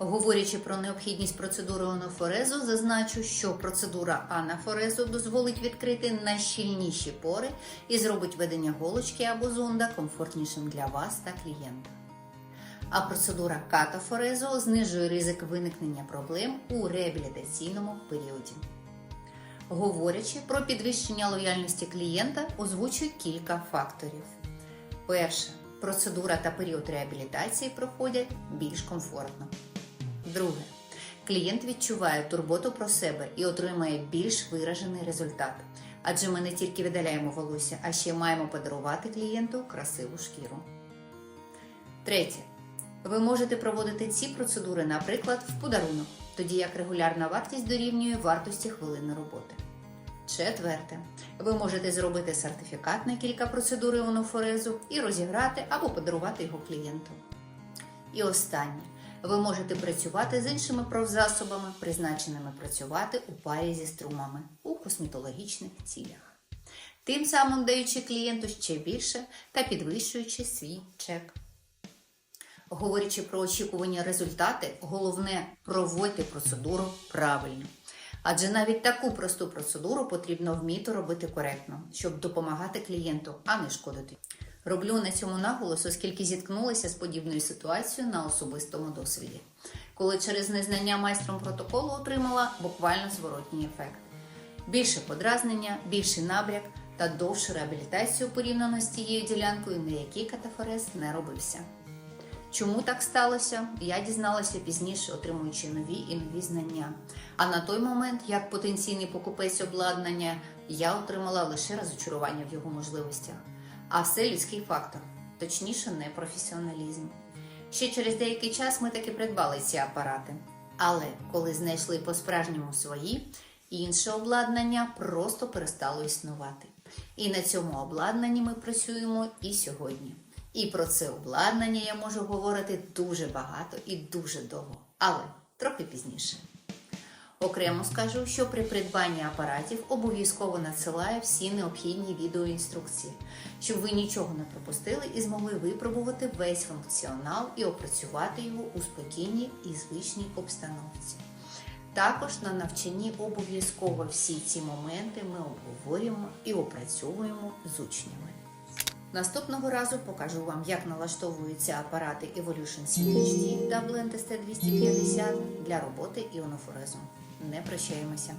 Говорячи про необхідність процедури анафорезу, зазначу, що процедура анафорезу дозволить відкрити найщільніші пори і зробить ведення голочки або зонда комфортнішим для вас та клієнта. А процедура катафорезу знижує ризик виникнення проблем у реабілітаційному періоді. Говорячи про підвищення лояльності клієнта, озвучую кілька факторів. Перше, процедура та період реабілітації проходять більш комфортно. Друге, клієнт відчуває турботу про себе і отримає більш виражений результат. Адже ми не тільки видаляємо волосся, а ще маємо подарувати клієнту красиву шкіру. Третє. Ви можете проводити ці процедури, наприклад, в подарунок, тоді як регулярна вартість дорівнює вартості хвилини роботи. Четверте. Ви можете зробити сертифікат на кілька процедур іонофорезу і розіграти або подарувати його клієнту. І останнє. Ви можете працювати з іншими профзасобами, призначеними працювати у парі зі струмами у косметологічних цілях, тим самим даючи клієнту ще більше та підвищуючи свій чек. Говорячи про очікувані результати, головне проводьте процедуру правильно. Адже навіть таку просту процедуру потрібно вміти робити коректно, щоб допомагати клієнту, а не шкодити. Роблю на цьому наголос, оскільки зіткнулася з подібною ситуацією на особистому досвіді, коли через незнання майстром протоколу отримала буквально зворотній ефект. Більше подразнення, більший набряк та довшу реабілітацію порівняно з тією ділянкою, на якій катафорез не робився. Чому так сталося, я дізналася пізніше, отримуючи нові і нові знання. А на той момент, як потенційний покупець обладнання, я отримала лише розочарування в його можливостях. А все людський фактор, точніше, непрофесіоналізм. Ще через деякий час ми таки придбали ці апарати. Але коли знайшли по-справжньому свої, інше обладнання просто перестало існувати. І на цьому обладнанні ми працюємо і сьогодні. І про це обладнання я можу говорити дуже багато і дуже довго, але трохи пізніше. Окремо скажу, що при придбанні апаратів обов'язково надсилаю всі необхідні відеоінструкції, щоб ви нічого не пропустили і змогли випробувати весь функціонал і опрацювати його у спокійній і звичній обстановці. Також на навчанні обов'язково всі ці моменти ми обговорюємо і опрацьовуємо з учнями. Наступного разу покажу вам, як налаштовуються апарати Evolution CHD та Blend ST250 для роботи іонофорезом. Не прощаємося!